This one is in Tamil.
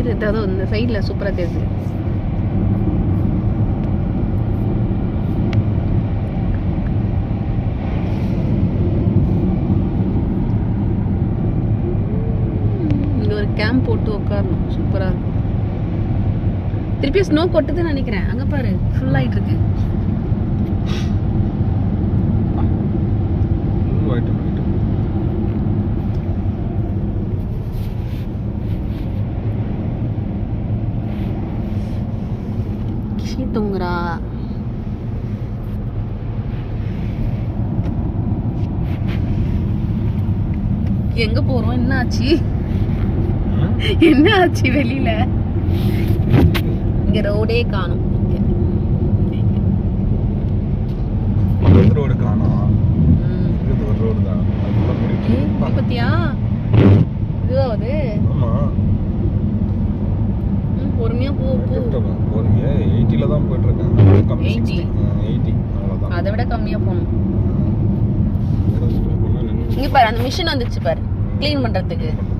சைடு ஏதாவது இந்த சைடில் சூப்பராக தெரியுது. இங்க ஒரு கேம்ப் போட்டு உட்காரணும் சூப்பரா இருக்கும். திருப்பி ஸ்னோ கொட்டுதுன்னு நினைக்கிறேன். அங்க பாரு ஃபுல்லாகிட்டு ஆயிட்டு இருக்கு கிஷி தூங்குறா. எங்க போறோம்? என்ன ஆச்சு? என்ன ஆச்சு வெளியில? இங்க ரோடே காணும். ரோடு காணோம்? ரோடு தான். பத்தியா? இதுவாவது? ஆமா ம், பொறுமையா போ. போ ஒரு எயிட்டில தான் போயிட்டு இருக்கேன் கம்மி 80? எயிட்டி அவ்வளோதான் அதை விட கம்மியா போகணும். இங்க பாரு அந்த மிஷின் வந்துச்சு பாரு. க்ளீன் பண்றதுக்கு. பண்றது.